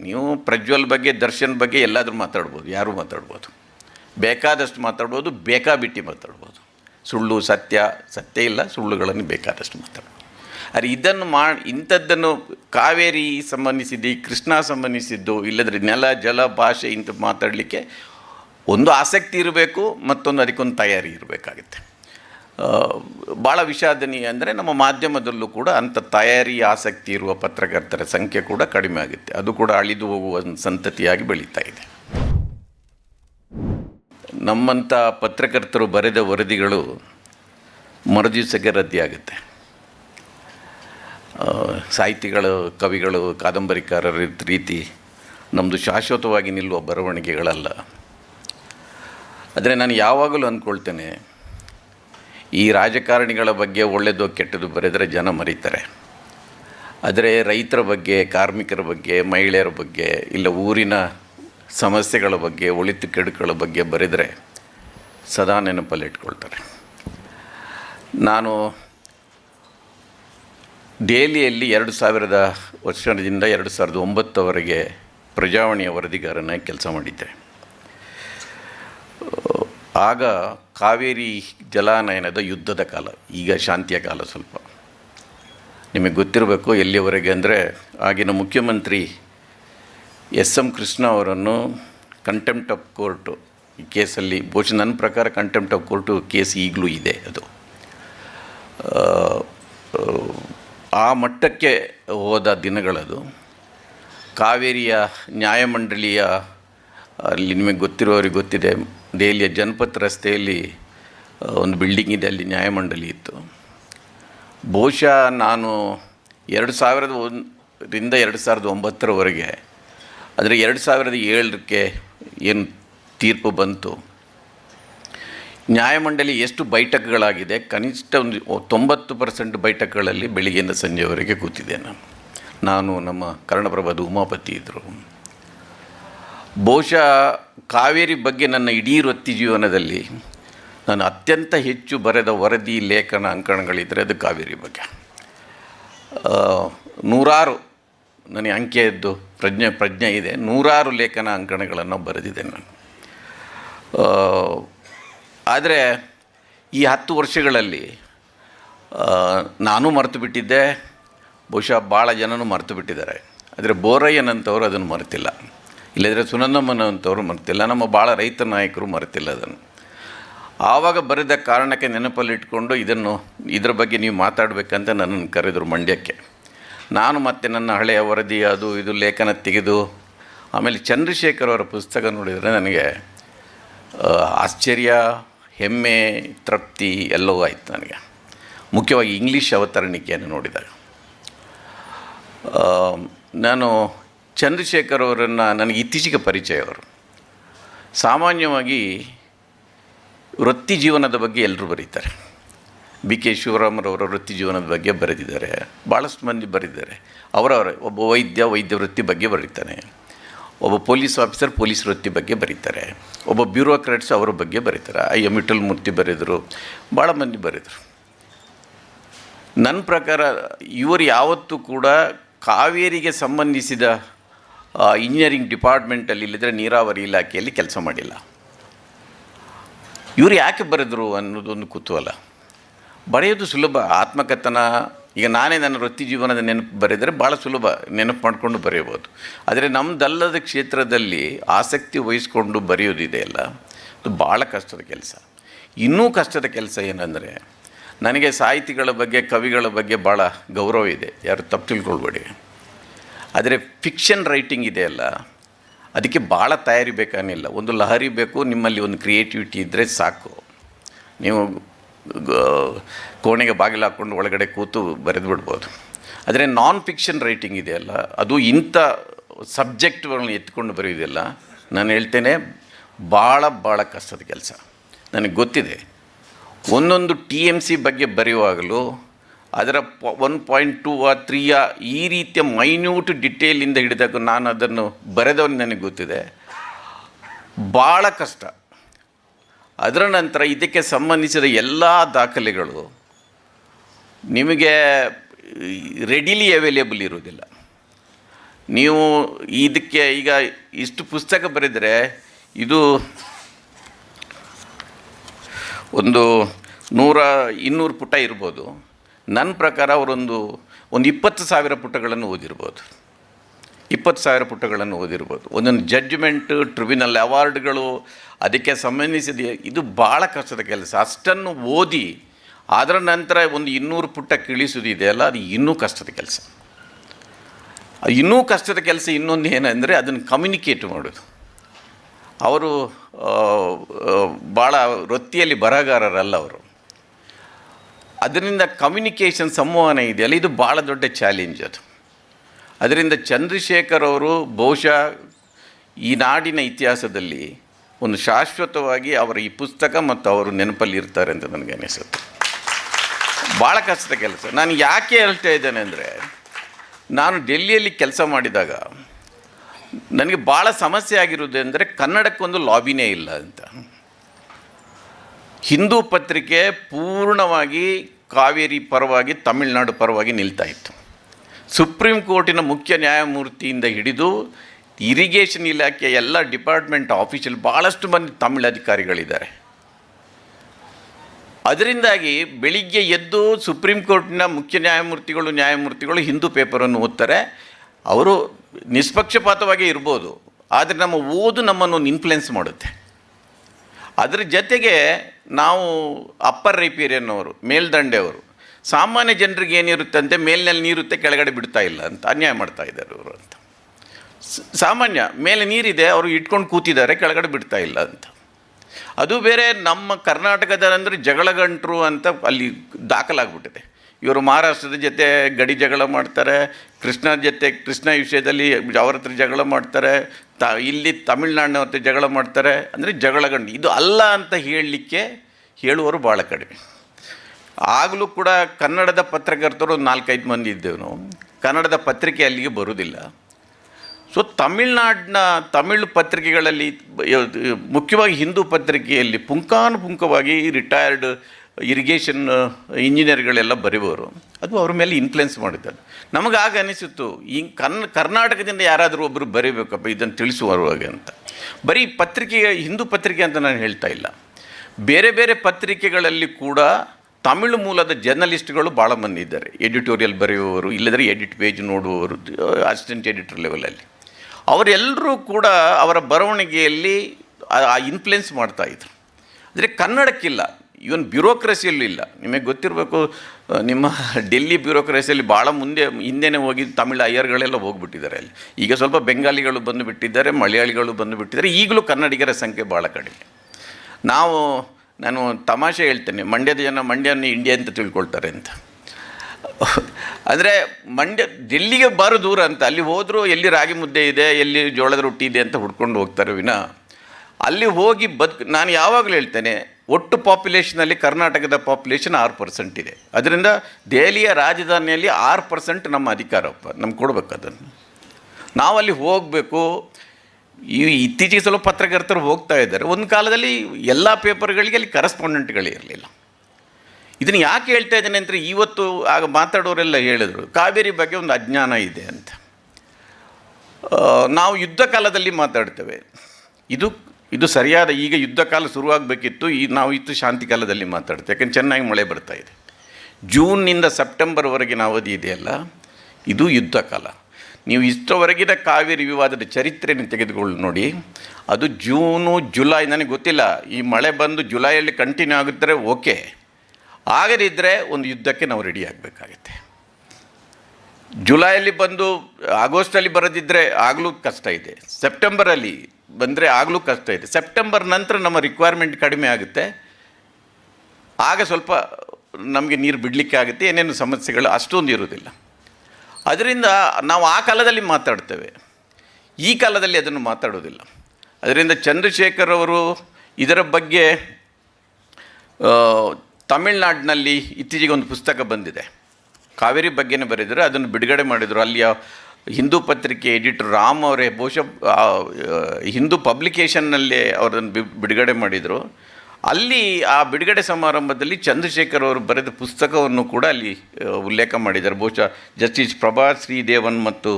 ನೀವು ಪ್ರಜ್ವಲ್ ಬಗ್ಗೆ, ದರ್ಶನ್ ಬಗ್ಗೆ ಎಲ್ಲಾದರೂ ಮಾತಾಡ್ಬೋದು, ಯಾರೂ ಮಾತಾಡ್ಬೋದು. ಬೇಕಾದಷ್ಟು ಮಾತಾಡ್ಬೋದು, ಬೇಕಾಬಿಟ್ಟು ಮಾತಾಡ್ಬೋದು. ಸುಳ್ಳು ಸತ್ಯ ಸತ್ಯ ಇಲ್ಲ, ಸುಳ್ಳುಗಳನ್ನು ಬೇಕಾದಷ್ಟು ಮಾತಾಡ್ಬೋದು. ಆದರೆ ಇದನ್ನು ಮಾ, ಇಂಥದ್ದನ್ನು ಕಾವೇರಿ ಸಂಬಂಧಿಸಿದ್ದು, ಕೃಷ್ಣ ಸಂಬಂಧಿಸಿದ್ದು, ಇಲ್ಲದ್ರೆ ನೆಲ, ಜಲ, ಭಾಷೆ ಇಂಥ ಮಾತಾಡಲಿಕ್ಕೆ ಒಂದು ಆಸಕ್ತಿ ಇರಬೇಕು, ಮತ್ತೊಂದು ಅದಕ್ಕೊಂದು ತಯಾರಿ ಇರಬೇಕಾಗುತ್ತೆ. ಭಾಳ ವಿಷಾದನೀಯ ಅಂದರೆ ನಮ್ಮ ಮಾಧ್ಯಮದಲ್ಲೂ ಕೂಡ ಅಂಥ ತಯಾರಿ ಆಸಕ್ತಿ ಇರುವ ಪತ್ರಕರ್ತರ ಸಂಖ್ಯೆ ಕೂಡ ಕಡಿಮೆ ಆಗುತ್ತೆ. ಅದು ಕೂಡ ಅಳಿದು ಹೋಗುವ ಸಂತತಿಯಾಗಿ ಬೆಳೀತಾ ಇದೆ. ನಮ್ಮಂಥ ಪತ್ರಕರ್ತರು ಬರೆದ ವರದಿಗಳು ಮರುದಿವಸಕ್ಕೆ ರದ್ದಿಯಾಗುತ್ತೆ ಸಾಹಿತಿಗಳು, ಕವಿಗಳು, ಕಾದಂಬರಿಕಾರರ ರೀತಿ ನಮ್ಮದು ಶಾಶ್ವತವಾಗಿ ನಿಲ್ಲುವ ಬರವಣಿಗೆಗಳಲ್ಲ. ಆದರೆ ನಾನು ಯಾವಾಗಲೂ ಅಂದ್ಕೊಳ್ತೇನೆ ಈ ರಾಜಕಾರಣಿಗಳ ಬಗ್ಗೆ ಒಳ್ಳೆಯದು ಕೆಟ್ಟದ್ದು ಬರೆದರೆ ಜನ ಮರೀತಾರೆ. ಆದರೆ ರೈತರ ಬಗ್ಗೆ, ಕಾರ್ಮಿಕರ ಬಗ್ಗೆ, ಮಹಿಳೆಯರ ಬಗ್ಗೆ, ಇಲ್ಲ ಊರಿನ ಸಮಸ್ಯೆಗಳ ಬಗ್ಗೆ, ಒಳಿತು ಕೆಡುಕುಗಳ ಬಗ್ಗೆ ಬರೆದರೆ ಸದಾ ನೆನಪಲ್ಲಿ ಇಟ್ಕೊಳ್ತಾರೆ. ನಾನು ದೆಹಲಿಯಲ್ಲಿ ಎರಡು ಸಾವಿರದ ವರ್ಷದಿಂದ ಎರಡು ಸಾವಿರದ ಒಂಬತ್ತವರೆಗೆ ಪ್ರಜಾವಾಣಿಯ ವರದಿಗಾರನಾಗಿ ಕೆಲಸ ಮಾಡಿದ್ದೆ. ಆಗ ಕಾವೇರಿ ಜಲಾನಯನದ ಯುದ್ಧದ ಕಾಲ ಈಗ ಶಾಂತಿಯ ಕಾಲ ಸ್ವಲ್ಪ. ನಿಮಗೆ ಗೊತ್ತಿರಬೇಕು ಎಲ್ಲಿಯವರೆಗೆ ಅಂದರೆ ಆಗಿನ ಮುಖ್ಯಮಂತ್ರಿ ಎಸ್ ಎಂ ಕೃಷ್ಣ ಅವರನ್ನು ಕಂಟೆಂಪ್ಟ್ ಆಫ್ ಕೋರ್ಟು ಈ ಕೇಸಲ್ಲಿ ಬಹುಶಃ ನನ್ನ ಪ್ರಕಾರ ಕಂಟೆಂಪ್ಟ್ ಆಫ್ ಕೋರ್ಟು ಕೇಸ್ ಈಗಲೂ ಇದೆ ಅದು. ಆ, ಮಟ್ಟಕ್ಕೆ ಹೋದ ದಿನಗಳದು. ಕಾವೇರಿಯ ನ್ಯಾಯಮಂಡಳಿಯ ಅಲ್ಲಿ ನಿಮಗೆ ಗೊತ್ತಿರೋರಿಗೆ ಗೊತ್ತಿದೆ, ದೆಹಲಿಯ ಜನಪತ್ ರಸ್ತೆಯಲ್ಲಿ ಒಂದು ಬಿಲ್ಡಿಂಗ್ ಇದೆ, ಅಲ್ಲಿ ನ್ಯಾಯಮಂಡಳಿ ಇತ್ತು. ಬಹುಶಃ ನಾನು ಎರಡು ಸಾವಿರದ ಒಂದರಿಂದ ಎರಡು ಸಾವಿರದ ಒಂಬತ್ತರವರೆಗೆ, ಅಂದರೆ ಎರಡು ಸಾವಿರದ ಏಳಕ್ಕೆ ಏನು ತೀರ್ಪು ಬಂತು. ನ್ಯಾಯಮಂಡಳಿ ಎಷ್ಟು ಬೈಠಕ್ಗಳಾಗಿದೆ, ಕನಿಷ್ಠ ಒಂದು ತೊಂಬತ್ತು ಪರ್ಸೆಂಟ್ ಬೈಠಕ್ಗಳಲ್ಲಿ ಬೆಳಿಗ್ಗೆಯಿಂದ ಸಂಜೆವರೆಗೆ ಕೂತಿದ್ದೆ ನಾನು. ನಮ್ಮ ಕರ್ಣಪ್ರಭದ ಉಮಾಪತಿ ಇದ್ದರು ಬಹುಶಃ ಕಾವೇರಿ ಬಗ್ಗೆ ನನ್ನ ಇಡೀ ವೃತ್ತಿ ಜೀವನದಲ್ಲಿ ನಾನು ಅತ್ಯಂತ ಹೆಚ್ಚು ಬರೆದ ವರದಿ, ಲೇಖನ ಅಂಕಣಗಳಿದ್ದರೆ ಅದು ಕಾವೇರಿ ಬಗ್ಗೆ. ನೂರಾರು ನನಗೆ ಅಂಕೆಯದ್ದು ಪ್ರಜ್ಞೆ ಪ್ರಜ್ಞೆ ಇದೆ. ನೂರಾರು ಲೇಖನ ಅಂಕಣಗಳನ್ನು ಬರೆದಿದೆ ನಾನು. ಆದರೆ ಈ ಹತ್ತು ವರ್ಷಗಳಲ್ಲಿ ನಾನು ಮರೆತು ಬಿಟ್ಟಿದ್ದೆ. ಬಹುಶಃ ಭಾಳ ಜನನೂ ಮರೆತು ಬಿಟ್ಟಿದ್ದಾರೆ. ಆದರೆ ಬೋರಯ್ಯನಂಥವ್ರು ಅದನ್ನು ಮರೆತಿಲ್ಲ. ಇಲ್ಲದ್ರೆ ಸುನಂದಮ್ಮನಂಥವ್ರು ಮರೆತಿಲ್ಲ. ನಮ್ಮ ಭಾಳ ರೈತ ನಾಯಕರು ಮರೆತಿಲ್ಲ ಅದನ್ನು. ಆವಾಗ ಬರೆದ ಕಾರಣಕ್ಕೆ ನೆನಪಲ್ಲಿಟ್ಕೊಂಡು ಇದನ್ನು, ಇದರ ಬಗ್ಗೆ ನೀವು ಮಾತಾಡಬೇಕಂತ ನನ್ನನ್ನು ಕರೆದರು ಮಂಡ್ಯಕ್ಕೆ. ನಾನು ಮತ್ತೆ ನನ್ನ ಹಳೆಯ ವರದಿ, ಅದು ಇದು ಲೇಖನ ತೆಗೆದು, ಆಮೇಲೆ ಚಂದ್ರಶೇಖರ್ ಅವರ ಪುಸ್ತಕ ನೋಡಿದರೆ ನನಗೆ ಆಶ್ಚರ್ಯ, ಹೆಮ್ಮೆ, ತೃಪ್ತಿ ಎಲ್ಲವೂ ಆಯಿತು ನನಗೆ. ಮುಖ್ಯವಾಗಿ ಇಂಗ್ಲೀಷ್ ಅವತರಣಿಕೆಯನ್ನು ನೋಡಿದಾಗ. ನಾನು ಚಂದ್ರಶೇಖರ್ ಅವರನ್ನು ನನಗೆ ಇತ್ತೀಚೆಗೆ ಪರಿಚಯ ಅವರು. ಸಾಮಾನ್ಯವಾಗಿ ವೃತ್ತಿ ಜೀವನದ ಬಗ್ಗೆ ಎಲ್ಲರೂ ಬರೀತಾರೆ. ಬಿ ಕೆ ಶಿವರಾಮರವರ ವೃತ್ತಿ ಜೀವನದ ಬಗ್ಗೆ ಬರೆದಿದ್ದಾರೆ. ಭಾಳಷ್ಟು ಮಂದಿ ಬರೆದಿದ್ದಾರೆ. ಅವರವರ, ಒಬ್ಬ ವೈದ್ಯ ವೈದ್ಯ ವೃತ್ತಿ ಬಗ್ಗೆ ಬರೀತಾನೆ. ಒಬ್ಬ ಪೊಲೀಸ್ ಆಫೀಸರ್ ಪೊಲೀಸ್ ವೃತ್ತಿ ಬಗ್ಗೆ ಬರೀತಾರೆ. ಒಬ್ಬ ಬ್ಯೂರೋಕ್ರಾಟ್ಸ್ ಅವರ ಬಗ್ಗೆ ಬರೀತಾರೆ. ಐ ಎಂ ವಿಠಲ್ ಮೂರ್ತಿ ಬರೆದರು. ಭಾಳ ಮಂದಿ ಬರೆದರು. ನನ್ನ ಪ್ರಕಾರ ಇವರು ಯಾವತ್ತೂ ಕೂಡ ಕಾವೇರಿಗೆ ಸಂಬಂಧಿಸಿದ ಇಂಜಿನಿಯರಿಂಗ್ ಡಿಪಾರ್ಟ್ಮೆಂಟಲ್ಲಿ ಇಲ್ಲದ್ರೆ ನೀರಾವರಿ ಇಲಾಖೆಯಲ್ಲಿ ಕೆಲಸ ಮಾಡಿಲ್ಲ. ಇವರು ಯಾಕೆ ಬರೆದರು ಅನ್ನೋದೊಂದು ಕುತೂಹಲ. ಬರೆಯೋದು ಸುಲಭ, ಆತ್ಮಕಥನ, ಈಗ ನಾನೇ ನನ್ನ ವೃತ್ತಿ ಜೀವನದ ನೆನಪು ಬರೆದರೆ ಭಾಳ ಸುಲಭ, ನೆನಪು ಮಾಡಿಕೊಂಡು ಬರೆಯಬೋದು. ಆದರೆ ನಮ್ಮದಲ್ಲದ ಕ್ಷೇತ್ರದಲ್ಲಿ ಆಸಕ್ತಿ ವಹಿಸ್ಕೊಂಡು ಬರೆಯೋದಿದೆಯಲ್ಲ ಅದು ಭಾಳ ಕಷ್ಟದ ಕೆಲಸ. ಇನ್ನೂ ಕಷ್ಟದ ಕೆಲಸ ಏನಂದರೆ, ನನಗೆ ಸಾಹಿತಿಗಳ ಬಗ್ಗೆ, ಕವಿಗಳ ಬಗ್ಗೆ ಭಾಳ ಗೌರವ ಇದೆ. ಯಾರು ತಪ್ಪು ತಿಳ್ಕೊಳ್ಬೇಡಿ. ಆದರೆ ಫಿಕ್ಷನ್ ರೈಟಿಂಗ್ ಇದೆಯಲ್ಲ ಅದಕ್ಕೆ ಭಾಳ ತಯಾರಿ ಬೇಕಾಗಿಲ್ಲ ಒಂದು ಲಹರಿ ಬೇಕು, ನಿಮ್ಮಲ್ಲಿ ಒಂದು ಕ್ರಿಯೇಟಿವಿಟಿ ಇದ್ದರೆ ಸಾಕು. ನೀವು ಕೋಣೆಗೆ ಬಾಗಿಲು ಹಾಕ್ಕೊಂಡು ಒಳಗಡೆ ಕೂತು ಬರೆದು ಬಿಡ್ಬೋದು. ಆದರೆ ನಾನ್ ಫಿಕ್ಷನ್ ರೈಟಿಂಗ್ ಇದೆಯಲ್ಲ ಅದು ಇಂಥ ಸಬ್ಜೆಕ್ಟ್ಗಳನ್ನ ಎತ್ಕೊಂಡು ಬರೆಯೋದಿಲ್ಲ ನಾನು ಹೇಳ್ತೇನೆ, ಭಾಳ ಭಾಳ ಕಷ್ಟದ ಕೆಲಸ. ನನಗೆ ಗೊತ್ತಿದೆ. ಒಂದೊಂದು ಟಿ ಎಂ ಸಿ ಬಗ್ಗೆ ಬರೆಯುವಾಗಲೂ ಅದರ ಒನ್ ಪಾಯಿಂಟ್ ಟೂ ಆ ತ್ರೀಯ ಈ ರೀತಿಯ ಮೈನ್ಯೂಟ್ ಡಿಟೇಲಿಂದ ಹಿಡಿದಾಗ ನಾನು ಅದನ್ನು ಬರೆದವನು ನನಗೆ ಗೊತ್ತಿದೆ. ಭಾಳ ಕಷ್ಟ. ಅದರ ನಂತರ ಇದಕ್ಕೆ ಸಂಬಂಧಿಸಿದ ಎಲ್ಲ ದಾಖಲೆಗಳು ನಿಮಗೆ ರೆಡಿಲಿ ಅವೈಲೇಬಲ್ ಇರೋದಿಲ್ಲ ನೀವು ಇದಕ್ಕೆ ಈಗ ಇಷ್ಟು ಪುಸ್ತಕ ಬರೆದರೆ ಇದು ಒಂದು ನೂರ ಇನ್ನೂರು ಪುಟ ಇರ್ಬೋದು. ನನ್ನ ಪ್ರಕಾರ ಅವರೊಂದು ಒಂದು ಇಪ್ಪತ್ತು ಸಾವಿರ ಪುಟಗಳನ್ನು ಓದಿರ್ಬೋದು. ಇಪ್ಪತ್ತು ಸಾವಿರ ಪುಟಗಳನ್ನು ಓದಿರ್ಬೋದು. ಒಂದೊಂದು ಜಡ್ಜ್ಮೆಂಟ್ ಟ್ರಿಬ್ಯುನಲ್ ಅವಾರ್ಡ್ಗಳು ಅದಕ್ಕೆ ಸಂಬಂಧಿಸಿದ ಇದು ಭಾಳ ಕಷ್ಟದ ಕೆಲಸ. ಅಷ್ಟನ್ನು ಓದಿ ಅದರ ನಂತರ ಒಂದು ಇನ್ನೂರು ಪುಟ ಕಿಳಿಸೋದಿದೆಯಲ್ಲ ಅದು ಇನ್ನೂ ಕಷ್ಟದ ಕೆಲಸ. ಇನ್ನೂ ಕಷ್ಟದ ಕೆಲಸ ಇನ್ನೊಂದು ಏನಂದರೆ ಅದನ್ನು ಕಮ್ಯುನಿಕೇಟ್ ಮಾಡೋದು ಅವರು ಭಾಳ ವೃತ್ತಿಯಲ್ಲಿ ಬರಹಗಾರರಲ್ಲ ಅವರು. ಅದರಿಂದ ಕಮ್ಯುನಿಕೇಷನ್ ಸಂವಹನ ಇದೆಯಲ್ಲ, ಇದು ಭಾಳ ದೊಡ್ಡ ಚಾಲೆಂಜ್ ಅದು. ಅದರಿಂದ ಚಂದ್ರಶೇಖರ್ ಅವರು ಬಹುಶಃ ಈ ನಾಡಿನ ಇತಿಹಾಸದಲ್ಲಿ ಒಂದು ಶಾಶ್ವತವಾಗಿ ಅವರ ಈ ಪುಸ್ತಕ ಮತ್ತು ಅವರು ನೆನಪಲ್ಲಿ ಇರ್ತಾರೆ ಅಂತ ನನಗೆ ಅನಿಸುತ್ತೆ. ಭಾಳ ಕಷ್ಟದ ಕೆಲಸ. ನಾನು ಯಾಕೆ ಹೇಳ್ತಾ ಇದ್ದೇನೆ ಅಂದರೆ, ನಾನು ಡೆಲ್ಲಿಯಲ್ಲಿ ಕೆಲಸ ಮಾಡಿದಾಗ ನನಗೆ ಭಾಳ ಸಮಸ್ಯೆ ಆಗಿರೋದು ಅಂದರೆ ಕನ್ನಡಕ್ಕೊಂದು ಲಾಬಿನೇ ಇಲ್ಲ ಅಂತ. ಹಿಂದೂ ಪತ್ರಿಕೆ ಪೂರ್ಣವಾಗಿ ಕಾವೇರಿ ಪರವಾಗಿ, ತಮಿಳುನಾಡು ಪರವಾಗಿ ನಿಲ್ತಾ ಇತ್ತು. ಸುಪ್ರೀಂ ಕೋರ್ಟಿನ ಮುಖ್ಯ ನ್ಯಾಯಮೂರ್ತಿಯಿಂದ ಹಿಡಿದು ಇರಿಗೇಷನ್ ಇಲಾಖೆಯ ಎಲ್ಲ ಡಿಪಾರ್ಟ್ಮೆಂಟ್ ಆಫೀಸಲ್ಲಿ ಭಾಳಷ್ಟು ಮಂದಿ ತಮಿಳು ಅಧಿಕಾರಿಗಳಿದ್ದಾರೆ. ಅದರಿಂದಾಗಿ ಬೆಳಿಗ್ಗೆ ಎದ್ದು ಸುಪ್ರೀಂ ಕೋರ್ಟಿನ ಮುಖ್ಯ ನ್ಯಾಯಮೂರ್ತಿಗಳು ನ್ಯಾಯಮೂರ್ತಿಗಳು ಹಿಂದೂ ಪೇಪರನ್ನು ಓದ್ತಾರೆ. ಅವರು ನಿಷ್ಪಕ್ಷಪಾತವಾಗಿ ಇರ್ಬೋದು, ಆದರೆ ನಮ್ಮ ಓದು ನಮ್ಮನ್ನು ಇನ್ಫ್ಲುಯೆನ್ಸ್ ಮಾಡುತ್ತೆ. ಅದರ ಜೊತೆಗೆ ನಾವು ಅಪ್ಪರ್ ರೈಪೇರಿಯನ್ ಅವರು ಮೇಲ್ದಂಡೆಯವರು. ಸಾಮಾನ್ಯ ಜನರಿಗೆ ಏನಿರುತ್ತೆ ಏನಿರುತ್ತಂತೆ ಮೇಲಿನಲ್ಲಿ ನೀರುತ್ತೆ ಕೆಳಗಡೆ ಬಿಡ್ತಾ ಇಲ್ಲ ಅಂತ ಅನ್ಯಾಯ ಮಾಡ್ತಾ ಇದ್ದಾರೆ ಅವರು ಅಂತ. ಸಾಮಾನ್ಯ, ಮೇಲೆ ನೀರಿದೆ, ಅವರು ಇಟ್ಕೊಂಡು ಕೂತಿದ್ದಾರೆ, ಕೆಳಗಡೆ ಬಿಡ್ತಾ ಇಲ್ಲ ಅಂತ. ಅದು ಬೇರೆ ನಮ್ಮ ಕರ್ನಾಟಕದ ಅಂದರೆ ಜಗಳಗಂಟರು ಅಂತ ಅಲ್ಲಿ ದಾಖಲಾಗ್ಬಿಟ್ಟಿದೆ. ಇವರು ಮಹಾರಾಷ್ಟ್ರದ ಜೊತೆ ಗಡಿ ಜಗಳ ಮಾಡ್ತಾರೆ, ಕೃಷ್ಣ ಜೊತೆ, ಕೃಷ್ಣ ವಿಷಯದಲ್ಲಿ ಅವ್ರ ಹತ್ರ ಜಗಳ ಮಾಡ್ತಾರೆ, ತ, ಇಲ್ಲಿ ತಮಿಳ್ನಾಡಿನ ಹತ್ರ ಜಗಳ ಮಾಡ್ತಾರೆ, ಅಂದರೆ ಜಗಳಗಂಡು ಇದು ಅಲ್ಲ ಅಂತ ಹೇಳಲಿಕ್ಕೆ ಹೇಳುವವರು ಭಾಳ ಕಡಿಮೆ. ಆಗಲೂ ಕೂಡ ಕನ್ನಡದ ಪತ್ರಕರ್ತರು ನಾಲ್ಕೈದು ಮಂದಿ ಇದ್ದೇವೆ ಕನ್ನಡದ ಪತ್ರಿಕೆ ಅಲ್ಲಿಗೆ ಬರುವುದಿಲ್ಲ. ಸೊ ತಮಿಳ್ನಾಡಿನ ತಮಿಳು ಪತ್ರಿಕೆಗಳಲ್ಲಿ ಮುಖ್ಯವಾಗಿ ಹಿಂದೂ ಪತ್ರಿಕೆಯಲ್ಲಿ ಪುಂಖಾನುಪುಂಖವಾಗಿ ರಿಟೈರ್ಡ್ ಇರಿಗೇಷನ್ ಇಂಜಿನಿಯರ್ಗಳೆಲ್ಲ ಬರೆಯುವರು ಅದು ಅವ್ರ ಮೇಲೆ ಇನ್ಫ್ಲುಯೆನ್ಸ್ ಮಾಡಿದ್ದಾರೆ. ನಮಗೆ ಆಗ ಅನಿಸಿತ್ತು, ಈ ಕನ್, ಕರ್ನಾಟಕದಿಂದ ಯಾರಾದರೂ ಒಬ್ಬರು ಬರೀಬೇಕಪ್ಪ, ಇದನ್ನು ತಿಳಿಸುವವಾಗ ಅಂತ. ಬರೀ ಪತ್ರಿಕೆ, ಹಿಂದೂ ಪತ್ರಿಕೆ ಅಂತ ನಾನು ಹೇಳ್ತಾ ಇಲ್ಲ. ಬೇರೆ ಬೇರೆ ಪತ್ರಿಕೆಗಳಲ್ಲಿ ಕೂಡ ತಮಿಳು ಮೂಲದ ಜರ್ನಲಿಸ್ಟ್ಗಳು ಭಾಳ ಮಂದಿ ಇದ್ದಾರೆ. ಎಡಿಟೋರಿಯಲ್ ಬರೆಯುವವರು, ಇಲ್ಲದ್ರೆ ಎಡಿಟ್ ಪೇಜ್ ನೋಡುವವರು ಅಸಿಸ್ಟೆಂಟ್ ಎಡಿಟರ್ ಲೆವೆಲಲ್ಲಿ ಅವರೆಲ್ಲರೂ ಕೂಡ ಅವರ ಬರವಣಿಗೆಯಲ್ಲಿ, ಆ ಇನ್ಫ್ಲುಯೆನ್ಸ್ ಮಾಡ್ತಾಯಿದ್ರು ಅಂದರೆ ಕನ್ನಡಕ್ಕಿಲ್ಲ. ಇವನ್ ಬ್ಯೂರೋಕ್ರಸಿಯಲ್ಲೂ ಇಲ್ಲ. ನಿಮಗೆ ಗೊತ್ತಿರಬೇಕು ನಿಮ್ಮ ಡೆಲ್ಲಿ ಬ್ಯೂರೋಕ್ರಸಿಯಲ್ಲಿ ಭಾಳ ಮುಂದೆ, ಹಿಂದೆನೇ ಹೋಗಿ ತಮಿಳು ಅಯ್ಯರ್ಗಳೆಲ್ಲ ಹೋಗ್ಬಿಟ್ಟಿದ್ದಾರೆ ಅಲ್ಲಿ. ಈಗ ಸ್ವಲ್ಪ ಬೆಂಗಾಲಿಗಳು ಬಂದು ಬಿಟ್ಟಿದ್ದಾರೆ, ಮಲಯಾಳಿಗಳು ಬಂದು ಬಿಟ್ಟಿದ್ದಾರೆ, ಈಗಲೂ ಕನ್ನಡಿಗರ ಸಂಖ್ಯೆ ಭಾಳ ಕಡಿಮೆ. ನಾವು, ನಾನು ತಮಾಷೆ ಹೇಳ್ತೇನೆ ಮಂಡ್ಯದ ಜನ ಮಂಡ್ಯನ ಇಂಡಿಯಾ ಅಂತ ತಿಳ್ಕೊಳ್ತಾರೆ ಅಂತ. ಅಂದರೆ ಮಂಡ್ಯ, ಡೆಲ್ಲಿಗೆ ಬಾರು ದೂರ ಅಂತ, ಅಲ್ಲಿ ಹೋದರೂ ಎಲ್ಲಿ ರಾಗಿ ಮುದ್ದೆ ಇದೆ, ಎಲ್ಲಿ ಜೋಳದ ರೊಟ್ಟಿ ಇದೆ ಅಂತ ಹುಡ್ಕೊಂಡು ಹೋಗ್ತಾರೆ ವಿನ. ಅಲ್ಲಿ ಹೋಗಿ ಬದುಕು, ನಾನು ಯಾವಾಗಲೂ ಹೇಳ್ತೇನೆ, ಒಟ್ಟು ಪಾಪ್ಯುಲೇಷನಲ್ಲಿ ಕರ್ನಾಟಕದ ಪಾಪ್ಯುಲೇಷನ್ ಆರು ಪರ್ಸೆಂಟ್ ಇದೆ. ಅದರಿಂದ ದೆಹಲಿಯ ರಾಜಧಾನಿಯಲ್ಲಿ ಆರು ಪರ್ಸೆಂಟ್ ನಮ್ಮ ಅಧಿಕಾರಪ್ಪ ನಮ್ಗೆ ಕೊಡಬೇಕು ಅದನ್ನು. ನಾವಲ್ಲಿ ಹೋಗಬೇಕು. ಈ ಇತ್ತೀಚೆಗೆ ಸ್ವಲ್ಪ ಪತ್ರಕರ್ತರು ಹೋಗ್ತಾ ಇದ್ದಾರೆ. ಒಂದು ಕಾಲದಲ್ಲಿ ಎಲ್ಲ ಪೇಪರ್ಗಳಿಗೆ ಅಲ್ಲಿ ಕರೆಸ್ಪಾಂಡೆಂಟ್ಗಳೇ ಇರಲಿಲ್ಲ. ಇದನ್ನು ಯಾಕೆ ಹೇಳ್ತಾ ಇದ್ದೇನೆ ಅಂದರೆ ಇವತ್ತು ಆಗ ಮಾತಾಡೋರೆಲ್ಲ ಹೇಳಿದರು, ಕಾವೇರಿ ಬಗ್ಗೆ ಒಂದು ಅಜ್ಞಾನ ಇದೆ ಅಂತ. ನಾವು ಯುದ್ಧ ಕಾಲದಲ್ಲಿ ಮಾತಾಡ್ತೇವೆ. ಇದು ಇದು ಸರಿಯಾದ ಈಗ ಯುದ್ಧ ಕಾಲ ಶುರುವಾಗಬೇಕಿತ್ತು. ಈ ನಾವು ಇತ್ತು ಶಾಂತಿ ಕಾಲದಲ್ಲಿ ಮಾತಾಡ್ತೇವೆ ಯಾಕಂದ್ರೆ ಚೆನ್ನಾಗಿ ಮಳೆ ಬರ್ತಾ ಇದೆ. ಜೂನ್ನಿಂದ ಸೆಪ್ಟೆಂಬರ್ವರೆಗಿನ ಅವಧಿ ಇದೆಯಲ್ಲ, ಇದು ಯುದ್ಧ ಕಾಲ. ನೀವು ಇಷ್ಟವರೆಗಿನ ಕಾವೇರಿ ವಿವಾದದ ಚರಿತ್ರೆಯನ್ನು ತೆಗೆದುಕೊಂಡು ನೋಡಿ. ಅದು ಜೂನು, ಜುಲೈ, ನನಗೆ ಗೊತ್ತಿಲ್ಲ. ಈ ಮಳೆ ಬಂದು ಜುಲೈಯಲ್ಲಿ ಕಂಟಿನ್ಯೂ ಆಗುತ್ತಾರೆ ಓಕೆ. ಆಗದಿದ್ದರೆ ಒಂದು ಯುದ್ಧಕ್ಕೆ ನಾವು ರೆಡಿ ಆಗಬೇಕಾಗತ್ತೆ. ಜುಲೈಯಲ್ಲಿ ಬಂದು, ಆಗಸ್ಟಲ್ಲಿ ಬರದಿದ್ದರೆ ಆಗಲೂ ಕಷ್ಟ ಇದೆ. ಸೆಪ್ಟೆಂಬರಲ್ಲಿ ಬಂದರೆ ಆಗಲೂ ಕಷ್ಟ ಇದೆ ಸೆಪ್ಟೆಂಬರ್ ನಂತರ ನಮ್ಮ ರಿಕ್ವೈರ್ಮೆಂಟ್ ಕಡಿಮೆ ಆಗುತ್ತೆ. ಆಗ ಸ್ವಲ್ಪ ನಮಗೆ ನೀರು ಬಿಡಲಿಕ್ಕೆ ಆಗುತ್ತೆ, ಏನೇನು ಸಮಸ್ಯೆಗಳು ಅಷ್ಟೊಂದು ಇರೋದಿಲ್ಲ ಅದರಿಂದ ನಾವು ಆ ಕಾಲದಲ್ಲಿ ಮಾತಾಡ್ತೇವೆ. ಈ ಕಾಲದಲ್ಲಿ ಅದನ್ನು ಮಾತಾಡೋದಿಲ್ಲ. ಅದರಿಂದ ಚಂದ್ರಶೇಖರ್ ಅವರು ಇದರ ಬಗ್ಗೆ ತಮಿಳ್ನಾಡಿನಲ್ಲಿ ಇತ್ತೀಚೆಗೆ ಒಂದು ಪುಸ್ತಕ ಬಂದಿದೆ. ಕಾವೇರಿ ಬಗ್ಗೆನೇ ಬರೆದರು ಅದನ್ನು ಬಿಡುಗಡೆ ಮಾಡಿದರು. ಅಲ್ಲಿಯ ಹಿಂದೂ ಪತ್ರಿಕೆ ಎಡಿಟರ್ ರಾಮ್ ಅವರೇ ಬಹುಶಃ ಹಿಂದೂ ಪಬ್ಲಿಕೇಶನ್ನಲ್ಲೇ ಅವರನ್ನು ಬಿಡುಗಡೆ ಮಾಡಿದರು. ಅಲ್ಲಿ ಆ ಬಿಡುಗಡೆ ಸಮಾರಂಭದಲ್ಲಿ ಚಂದ್ರಶೇಖರ್ ಅವರು ಬರೆದ ಪುಸ್ತಕವನ್ನು ಕೂಡ ಅಲ್ಲಿ ಉಲ್ಲೇಖ ಮಾಡಿದ್ದಾರೆ. ಬಹುಶಃ ಜಸ್ಟಿಸ್ ಪ್ರಭಾ ಶ್ರೀದೇವನ್ ಮತ್ತು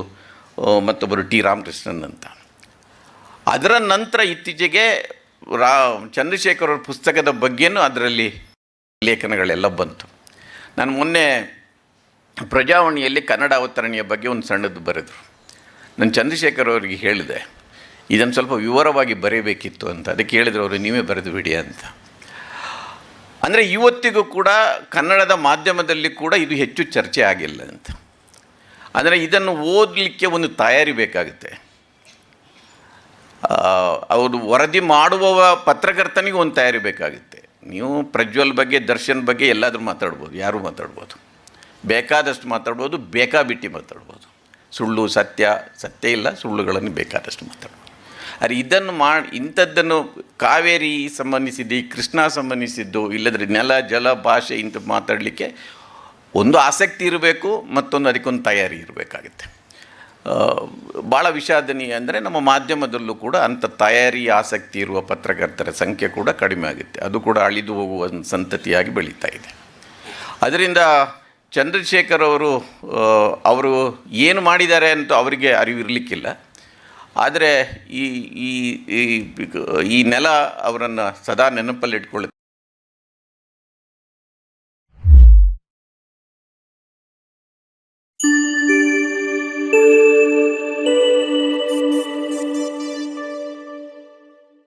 ಮತ್ತೊಬ್ಬರು ಟಿ ರಾಮಕೃಷ್ಣನ್ ಅಂತ. ಅದರ ನಂತರ ಇತ್ತೀಚೆಗೆ ರಾ, ಚಂದ್ರಶೇಖರ್ ಅವರ ಪುಸ್ತಕದ ಬಗ್ಗೆಯೂ ಅದರಲ್ಲಿ ಲೇಖನಗಳೆಲ್ಲ ಬಂತು. ನಾನು ಮೊನ್ನೆ ಪ್ರಜಾವಾಣಿಯಲ್ಲಿ ಕನ್ನಡ ಅವತರಣೆಯ ಬಗ್ಗೆ ಒಂದು ಸಣ್ಣದು ಬರೆದರು. ನಾನು ಚಂದ್ರಶೇಖರ್ ಅವರಿಗೆ ಹೇಳಿದೆ ಇದನ್ನು ಸ್ವಲ್ಪ ವಿವರವಾಗಿ ಬರೀಬೇಕಿತ್ತು ಅಂತ. ಅದಕ್ಕೆ ಹೇಳಿದ್ರು, ಅವರು ನೀವೇ ಬರೆದು ಬಿಡಿ ಅಂತ. ಅಂದರೆ ಇವತ್ತಿಗೂ ಕೂಡ ಕನ್ನಡದ ಮಾಧ್ಯಮದಲ್ಲಿ ಕೂಡ ಇದು ಹೆಚ್ಚು ಚರ್ಚೆ ಆಗಿಲ್ಲ ಅಂತ. ಅಂದರೆ ಇದನ್ನು ಓದಲಿಕ್ಕೆ ಒಂದು ತಯಾರಿ ಬೇಕಾಗುತ್ತೆ. ಅವರು ವರದಿ ಮಾಡುವವ ಪತ್ರಕರ್ತನಿಗೆ ಒಂದು ತಯಾರಿ ಬೇಕಾಗುತ್ತೆ. ನೀವು ಪ್ರಜ್ವಲ್ ಬಗ್ಗೆ, ದರ್ಶನ್ ಬಗ್ಗೆ ಎಲ್ಲಾದರೂ ಮಾತಾಡ್ಬೋದು, ಯಾರೂ ಮಾತಾಡ್ಬೋದು. ಬೇಕಾದಷ್ಟು ಮಾತಾಡ್ಬೋದು, ಬೇಕಾಬಿಟ್ಟಿ ಮಾತಾಡ್ಬೋದು. ಸುಳ್ಳು ಸತ್ಯ ಸತ್ಯ ಇಲ್ಲ, ಸುಳ್ಳುಗಳನ್ನು ಬೇಕಾದಷ್ಟು ಮಾತಾಡ್ಬೋದು. ಆದರೆ ಇದನ್ನು ಮಾಡಿ ಇಂಥದ್ದನ್ನು ಕಾವೇರಿ ಸಂಬಂಧಿಸಿದ್ದು ಕೃಷ್ಣ ಸಂಬಂಧಿಸಿದ್ದು, ಇಲ್ಲದ್ರೆ ನೆಲ, ಜಲ, ಭಾಷೆ ಇಂಥ ಮಾತಾಡಲಿಕ್ಕೆ ಒಂದು ಆಸಕ್ತಿ ಇರಬೇಕು, ಮತ್ತೊಂದು ಅದಕ್ಕೊಂದು ತಯಾರಿ ಇರಬೇಕಾಗುತ್ತೆ. ಭಾಳ ವಿಷಾದನೀಯ ಅಂದರೆ ನಮ್ಮ ಮಾಧ್ಯಮದಲ್ಲೂ ಕೂಡ ಅಂಥ ತಯಾರಿ, ಆಸಕ್ತಿ ಇರುವ ಪತ್ರಕರ್ತರ ಸಂಖ್ಯೆ ಕೂಡ ಕಡಿಮೆ ಆಗುತ್ತೆ. ಅದು ಕೂಡ ಅಳಿದು ಹೋಗುವ ಸಂತತಿಯಾಗಿ ಬೆಳೀತಾ ಇದೆ. ಅದರಿಂದ ಚಂದ್ರಶೇಖರ್ ಅವರು ಅವರು ಏನು ಮಾಡಿದ್ದಾರೆ ಅಂತ ಅವರಿಗೆ ಅರಿವಿರಲಿಕ್ಕಿಲ್ಲ. ಆದರೆ ಈ ಈ, ಈ- ನೆಲ ಅವರನ್ನು ಸದಾ ನೆನಪಲ್ಲಿಟ್ಕೊಳ್ಳುತ್ತೆ